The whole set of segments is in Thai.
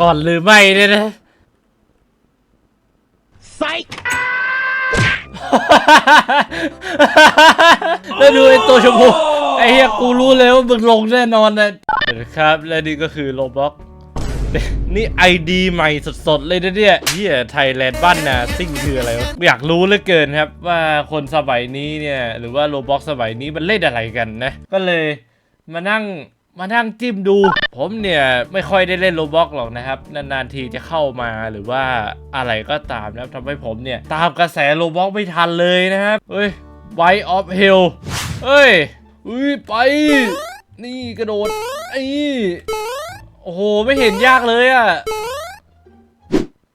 ก่อนหรือไม่เนี่ยนะ Psych! แล้วดูไอ้ตัวชมพูไอ้เหี้ยกูรู้เลยว่ามึงลงแน่นอนนะครับ และนี่ก็คือโลบ็อกนี่ไอดีใหม่สดๆ เลยนะเนี่ยเฮียไทยแลนด์บ้านนาซิ่งคืออะไรวะอยากรู้เหลือเกินครับว่าคนสมัยนี้เนี่ย หรือว่าโลบ็อกสมัยนี้มันเล่นอะไรกันนะ ก็เลยมานั่ง มานั่งจิ้มดู ผมเนี่ยไม่ค่อยได้เล่นโลบ็อกหรอกนะครับ นานๆทีจะเข้ามาหรือว่าอะไรก็ตามนะครับทำให้ผมเนี่ยตามกระแสโลบ็อกไม่ทันเลยนะครับเฮ้ยไวออฟเฮลเฮ้ยอุ้ยไป นี่กระโดดไอ้โอ้โห ไม่เห็นยากเลยอะ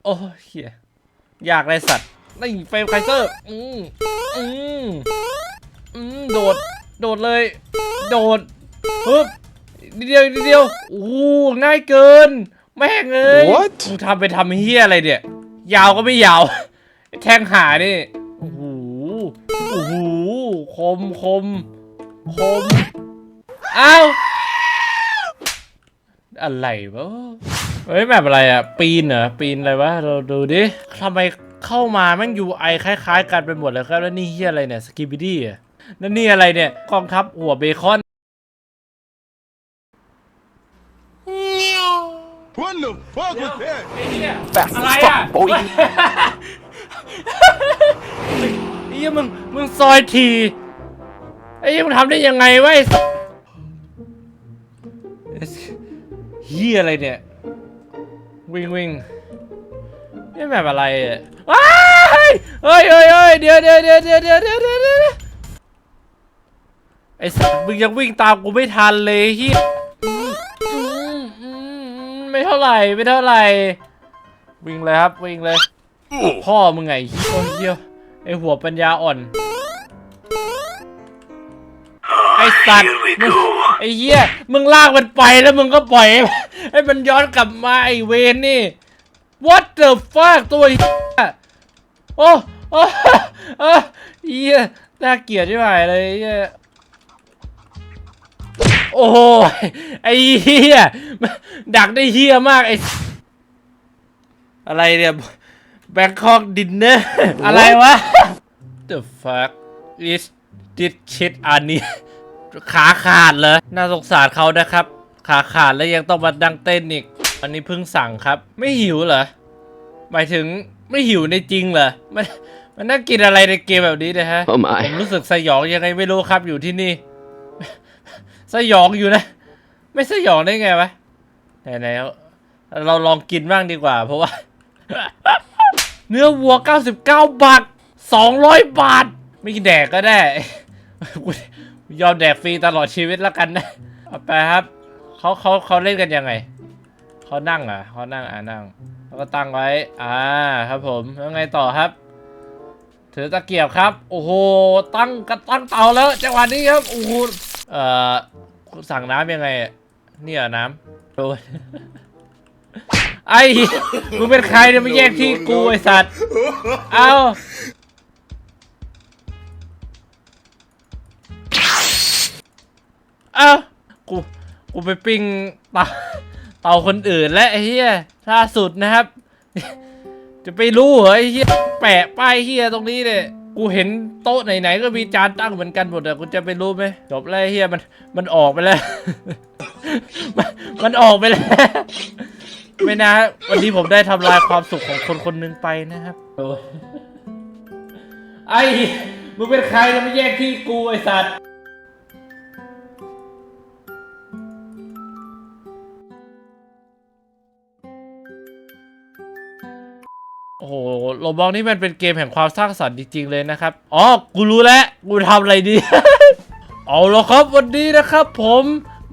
โอ้เฮียยากเลยสัตว์นี่เฟรมไคเซอร์ อืมอืมอืมโดด โดดเลย โดดปึ๊บ นิดเดียวนิดเดียวโอ้โหง่ายเกิน แม่งเลย What? มึงทำไปทำเฮียอะไรเนี่ย ยาวก็ไม่ยาว ไอ้แท่งหานี่โอ้โหโอ้โหคมคมคมอ้าว อะไรวะเฮ้ยแบบอะไรอะ ปีนเหรอ ปีนอะไรวะ เราดูดิทำไมเข้ามาแม่ง UI คล้าย ๆ กันไปหมดเลยครับ แล้วนี่เฮียอะไรเนี่ย สกิบิดี้อะแล้วนี่อะไรเนี่ยกองทัพหัวเบคอน What the fuck was that? อะไรอะโอ้ย ไอ้เหี้ยมึงมึงซอยทีไอ้เหี้ยมึงทำได้ยังไงวะไอ้สัสเฮียอะไรเนี่ยวิ่งวิ่งนี่แบบอะไรอะว้ายเฮ้ยเฮ้ยเฮ้ยเดี๋ยวเดี๋ยวเดี๋ยวเดี๋ยวเดี๋ยวเดี๋ยวเดี๋ยวเดี๋ยวไอ้สัสมึงยังวิ่งตามกูไม่ทันเลยเฮียอืมอืมอืมไม่เท่าไหร่ไม่เท่าไหร่วิ่งเลยครับวิ่งเลย พ่อมึงไงเฮียเฮียไอหัวปัญญาอ่อน ไอสัตว์มึงไอเหี้ยมึงลากมันไปแล้วมึงก็ปล่อยให้ให้มันย้อนกลับมาไอเวนนี่ what the fuck ตัวเหี้ยโอ้โอ้โอ้เหี้ยน่าเกลียดที่ไหนเลยเหี้ย โอ้โหไอเหี้ยดักได้เหี้ยมากไออะไรเนี่ย Bangkok dinner อะไรวะ The fuck is this shit อันนี้ ขาขาดเหรอน่าสงสารเขานะครับ ขาขาดแล้วยังต้องมาดังเต้นอีก อันนี้เพิ่งสั่งครับ ไม่หิวเหรอ หมายถึงไม่หิวในจริงเหรอ มันมันน่ากินอะไรในเกมแบบนี้นะฮะ Oh my ผมรู้สึกสยองยังไงไม่รู้ครับอยู่ที่นี่ สยองอยู่นะ ไม่สยองได้ไงวะไหนๆเราลองกินบ้างดีกว่า เพราะว่า เนื้อวัว 99 บาท 200 บาท ไม่กินแดกก็ได้ยอมแดกฟรีตลอดชีวิตแล้วกันนะเอาไปครับเขาเขาเขาเล่นกันยังไงเขานั่งอะเขานั่งอะนั่ง แล้วก็ตั้งไว้ อ่าครับผมแล้วไงต่อครับ ถือตะเกียบครับ โอ้โหตั้งกระตั้งเตาแล้วจังหวะนี้ครับโอ้โหเอ่อ สั่งน้ำยังไงอะเนี่ยน้ำโดนไอ้มึงเป็นใครเนี่ยมาแย่งที่กูไอสัตว์ เอาเอากู กูไปปิ้งเตาเตาคนอื่นและไอ้เหี้ยล่าสุดนะครับ จะไปรู้เหรอไอ้เหี้ยแปะป้ายเหี้ยตรงนี้เนี่ย กูเห็นโต๊ะไหนๆก็มีจานตั้งเหมือนกันหมดอะกูจะไปรู้ไหมจบแล้วเฮียมันมันออกไปแล้วมันมันออกไปแล้ว ไม่นะ วันนี้ผมได้ทำลายความสุขของคนคนหนึงไปนะครับโอ้ยไอ้มึงเป็นใครจะมาแย่งที่กูไอ้สัตว์ อ้โหโรบอกนี่มันเป็นเกมแห่งความสร้างสรรค์จริงๆเลยนะครับ อ๋อ กูรู้แล้ว กูทำอะไรดี เอาละครับวันนี้นะครับผม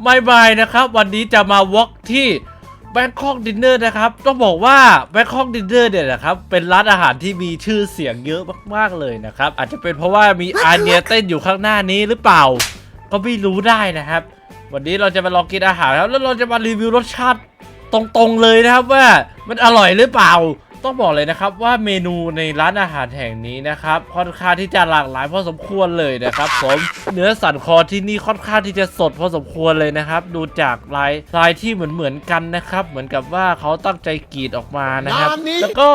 ไม่บายนะครับ วันนี้จะมาวอล์กที่ Bangkok Dinner นะครับ ต้องบอกว่า Bangkok Dinner เนี่ยนะครับ เป็นร้านอาหารที่มีชื่อเสียงเยอะมากๆเลยนะครับ อาจจะเป็นเพราะว่ามีอาเนียเต้นอยู่ข้างหน้านี้หรือเปล่า ก็ไม่รู้ได้นะครับ วันนี้เราจะมาลองกินอาหารครับแล้วเราจะมารีวิวรสชาติตรงๆเลยนะครับว่ามันอร่อยหรือเปล่า ต้องบอกเลยนะครับว่าเมนูในร้านอาหารแห่งนี้นะครับค่อนข้างที่จะหลากหลายพอสมควรเลยนะครับผมเนื้อสันคอที่นี่ค่อนข้างที่จะสดพอสมควรเลยนะครับ ดูจากลายลายที่เหมือนเหมือนๆกันนะครับ เหมือนกับว่าเขาตั้งใจกรีดออกมานะครับ แล้วก็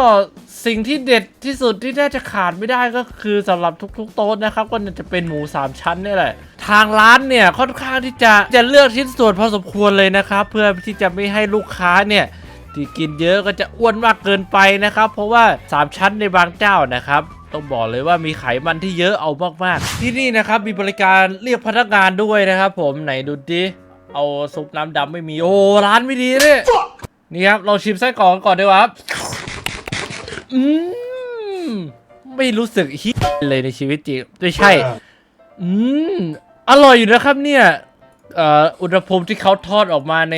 สิ่งที่เด็ดที่สุดที่น่าจะขาดไม่ได้ก็คือสำหรับทุก ๆ โต๊ะนะครับก็น่าจะเป็นหมูสามชั้นนี่แหละทางร้านเนี่ยค่อนข้างที่จะจะเลือกชิ้นส่วนพอสมควรเลยนะครับ เพื่อที่จะไม่ให้ลูกค้าเนี่ย ที่กินเยอะก็จะอ้วนมากเกินไปนะครับ เพราะว่า 3 ชั้นในบางเจ้านะครับต้องบอกเลยว่ามีไขมันที่เยอะเอามากๆ ที่นี่นะครับมีบริการเรียกพนักงานด้วยนะครับ ผมไหนดูดิเอาซุปน้ำดำไม่มีโอ้ร้านไม่ดีเนี่ยนี่ครับเราชิมไส้กรอกก่อนดีกว่าครับอืมไม่รู้สึกฮิเลยในชีวิตจริงไม่ใช่ อืมอร่อยอยู่นะครับเนี่ยอุณหภูมิที่เขาทอดออกมาใน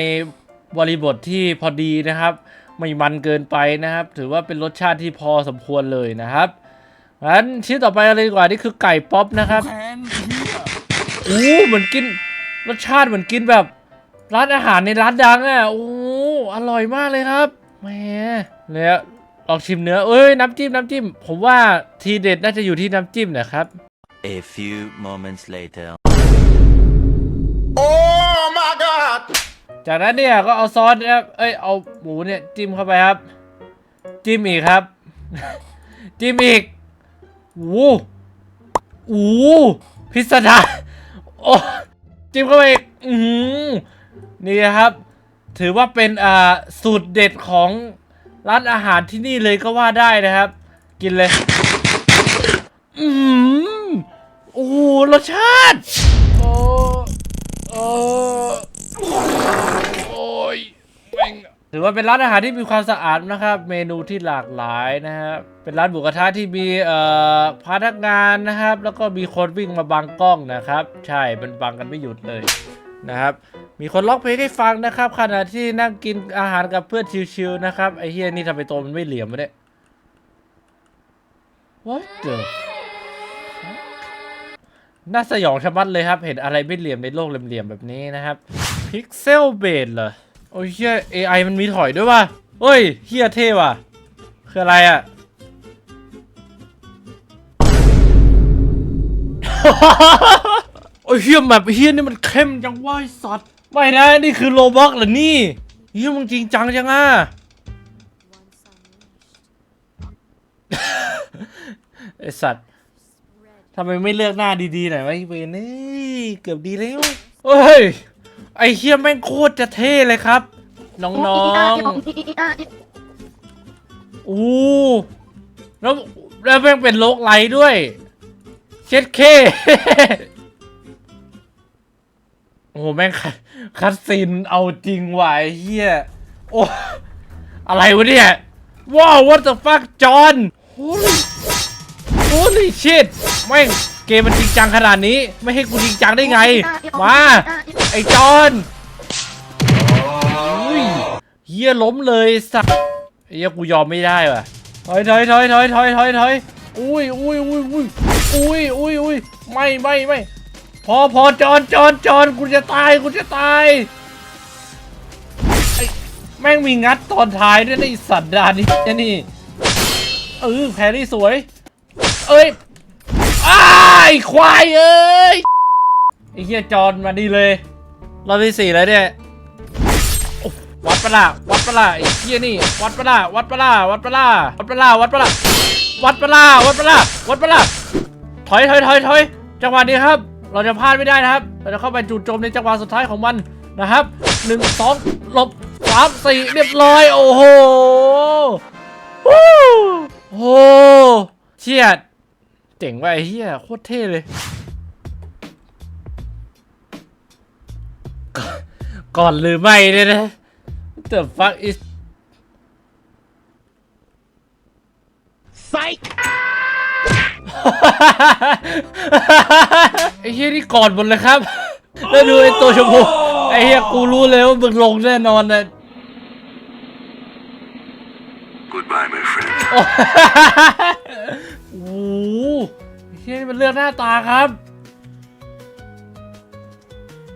บริบทที่พอดีนะครับ ไม่มันเกินไปนะครับ ถือว่าเป็นรสชาติที่พอสมควรเลยนะครับงั้นชิ้นต่อไปกันเลยดีกว่านี่คือไก่ป๊อปนะครับอู้เหมือนกินรสชาติเหมือนกินแบบร้านอาหารในร้านดังอะโอ้อร่อยมากเลยครับแหมแล้วลองชิมเนื้อเอ้ยน้ำจิ้มน้ำจิ้ม ผมว่าทีเด็ดน่าจะอยู่ที่น้ำจิ้มนะครับ A few moments later. จากนั้นเนี่ยก็เอาซอสนะครับ เอ้ยเอาหมูเนี่ยจิ้มเข้าไปครับ จิ้มอีกครับ จิ้มอีกวู้วู้พิสดารโอ้จิ้มเข้าไปอีกอือหือนี่ครับ ถือว่าเป็นอ่าสูตรเด็ดของร้านอาหารที่นี่เลยก็ว่าได้นะครับ กินเลย อือหือโอ้รสชาติ โอ้โอ้โอ้ยแม่ง ถือว่าเป็นร้านอาหารที่มีความสะอาดนะครับ เมนูที่หลากหลายนะครับเป็นร้านหมูกระทะที่มีเอ่อพนักงานนะครับ แล้วก็มีคนวิ่งมาบังกล้องนะครับ ใช่มันบังกันไม่หยุดเลยนะครับ มีคนร้องเพลงให้ฟังนะครับ ขณะที่นั่งกินอาหารกับเพื่อนชิวๆนะครับไอ้เฮียนี่ทำไมตัวมันไม่เหลี่ยมวะเนี่ย What the น่าสยองชะมัดเลยครับ เห็นอะไรไม่เหลี่ยมในโลกเหลี่ยมๆแบบนี้นะครับพิกเซลเบดเหรอ โอ้ยเฮีย AI มันมีถอยด้วยว่ะเฮ้ยเฮียเท่ว่ะ คืออะไรอะ โอ้ยเฮียแบบเฮียนี่มันเข้มจังว่าสัตว์ ไม่นะ นี่คือโลบ็อกเหรอนี่เฮียมึงจริงจังจังอะ ไอสัตว์ทำไมไม่เลือกหน้าดีๆหน่อยวะไอ้เวนนี่เกือบดีแล้ว เฮ้ย ไอเฮียแม่งโคตรจะเท่เลยครับ น้องๆอู้แล้วแล้วแม่งเป็นโลกไลด้วยเช็ดเคโอ้โหแม่งคัดซีนเอาจริงว่ะไอ้เฮียโอ้อะไรวะเนี่ย ว้าว what the fuck จอห์น Holy shit แม่ง เกมมันจริงจังขนาดนี้ ไม่ให้กูจริงจังได้ไง มา ไอ้จอนอุ้ยเฮียล้มเลยสักเฮียกูยอมไม่ได้ว่ะถอยถอยถอยถอยถอยถอยถอยอุ้ยอุ้ยอุ้ยอุ้ยอุ้ยอุ้ยอุ้ยไม่ไม่ไม่พอพอจอนจอนจอนกูจะตายกูจะตายไอ้แม่งมีงัดตอนท้ายด้วยนะไอสัตว์ดานนี้นี่เออแพรรี่สวย เอ้ย อ้ายควายเอ้ยไอ้เฮียจอนมาดีเลยรอบที่สี่แล้วเนี่ยวัดปะล่ะวัดปะล่ะไอ้เฮียนี่ วัดปะล่ะวัดปะล่ะวัดปะล่ะวัดปะล่ะวัดปะล่ะวัดปะล่ะวัดปะล่ะวัดปะล่ะถอยถอยถอยถอยจังหวะนี้ครับ เราจะพลาดไม่ได้นะครับ เราจะเข้าไปจู่โจมในจังหวะสุดท้ายของมันนะครับหนึ่งสองหลบสามสี่เรียบร้อย โอ้โหโอ้โหเชียด เจ๋งว่ะไอ้เหี้ยโคตรเท่เลยก่อนก่อนหรือไม่เนี่ยนะ The fuck is Psych! ไอ้เหี้ยนี่ก่อนหมดเลยครับ แล้วดูไอ้ตัวชมพูไอ้เหี้ยกูรู้เลยว่ามึงลงแน่นอนนะ Goodbye, my friend. ที่นี่มันเลือกหน้าตาครับ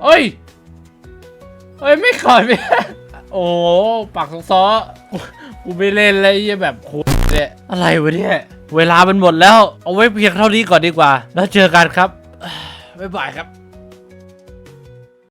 เอ้ยเอ้ยไม่ข่อนไม่โอ้ปากซองซอกูไม่เล่นแล้วไอ้เหี้ยแบบโคตรเนี่ยอะไรวะเนี่ยเวลามันหมดแล้ว เอาไว้เพียงเท่านี้ก่อนดีกว่า แล้วเจอกันครับบ๊ายบายครับ